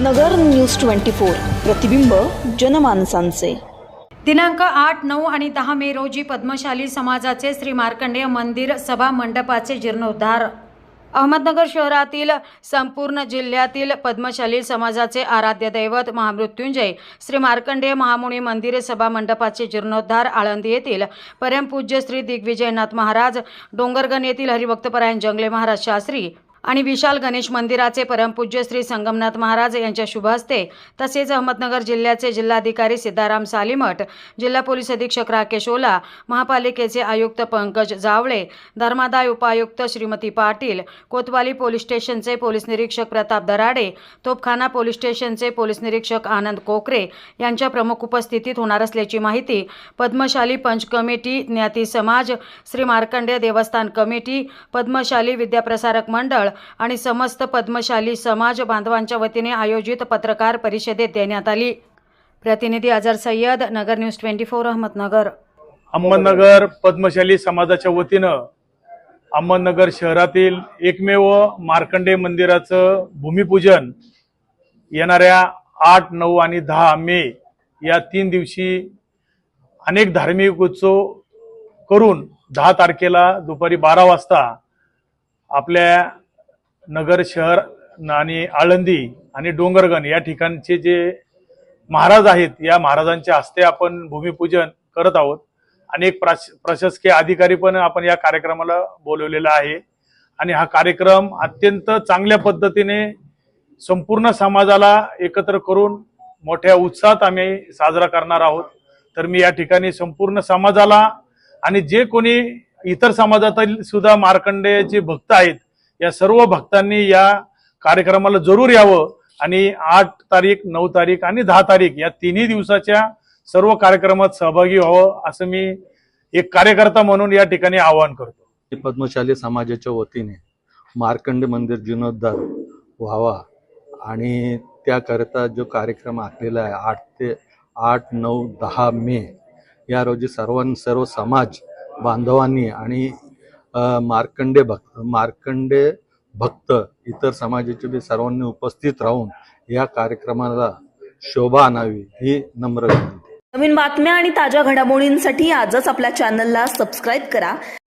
नगर news twenty four. प्रतिबिंब जनमानसांचे. दिनांक आठ नऊ आणि दहा मे रोजी पद्मशाली समाजाचे श्री मार्कंडेय मंदिर सभा मंडपाचे जीर्णोद्धार. अहमदनगर शहरातील संपूर्ण जिल्ह्यातील पद्मशाली समाजाचे आराध्य दैवत महामृत्युंजय श्री मार्कंडेय महामुनी मंदिर सभा मंडपाचे जीर्णोद्धार आळंदी येथील परमपूज्य श्री दिग्विजयनाथ महाराज डोंगरगण येथील हरिभक्तपरायण जंगले महाराज शास्त्री आणि विशाल गणेश मंदिराचे परमपूज्य श्री संगमनाथ महाराज यांच्या शुभ हस्ते तसेच अहमदनगर जिल्ह्याचे जिल्हाधिकारी सिद्धाराम सालीमठ जिल्हा पोलीस अधीक्षक राकेश ओला महापालिकेचे आयुक्त पंकज जावळे धर्मादाय उपायुक्त श्रीमती पाटील कोतवाली पोलीस स्टेशनचे पोलीस निरीक्षक प्रताप दराडे तोपखाना पोलीस स्टेशनचे पोलीस निरीक्षक आनंद कोकरे यांच्या प्रमुख उपस्थितीत होणार असल्याची माहिती पद्मशाली पंच कमिटी ज्ञाती समाज श्री मार्कंडेय देवस्थान कमिटी पद्मशाली विद्याप्रसारक मंडळ आणि समस्त पद्मशाली समाज बांधवांच्या वतीने आयोजित पत्रकार परिषदेत देण्यात आली. प्रतिनिधी Azhar Sayyad Nagar news twenty four Ahmednagar. Ahmednagar Padmashali समाजाच्या वतीनं अहमदनगर शहरातील एकमेव मार्कंडे मंदिराचं भूमिपूजन येणाऱ्या आठ नऊ आणि दहा मे या तीन दिवशी अनेक धार्मिक उत्सव करून दहा तारखेला दुपारी बारा वाजता आपल्या नगर शहर आणि आळंदी आणि डोंगरगण या ठिकाणचे जे महाराज आहेत या महाराजांच्या हस्ते आपण भूमिपूजन करत आहोत. अनेक प्राश प्रशासकीय अधिकारी पण आपण या कार्यक्रमाला बोलवलेला आहे. आणि हा कार्यक्रम अत्यंत चांगल्या पद्धतीने संपूर्ण समाजाला एकत्र करून मोठ्या उत्साहात आम्ही साजरा करणार आहोत. तर मी या ठिकाणी संपूर्ण समाजाला आणि जे कोणी इतर समाजातील सुद्धा मार्कंडेयाचे भक्त आहेत या सर्व भक्तांनी या कार्यक्रमाला जरूर यावं आणि आठ तारीख नऊ तारीख आणि दहा तारीख या तिन्ही दिवसाच्या सर्व कार्यक्रमात सहभागी व्हावं असं मी एक कार्यकर्ता म्हणून या ठिकाणी आवाहन करतो. पद्मशाली समाजाच्या वतीने मार्कंड मंदिर जीर्णोद्धार व्हावा आणि त्याकरिता जो कार्यक्रम आखलेला आहे आठ ते आठ नऊ दहा मे या रोजी सर्वां सर्व समाज बांधवांनी आणि मार्कंडे भक्त मार्कंडे भक्त इतर समाजाचे बी सर्वांनी उपस्थित राहून या कार्यक्रमाला शोभा आणावी ही नम्र विनंती. नवीन बातम्या आणि ताज्या घडामोडींसाठी आजच आपल्या चॅनलला सबस्क्राईब करा.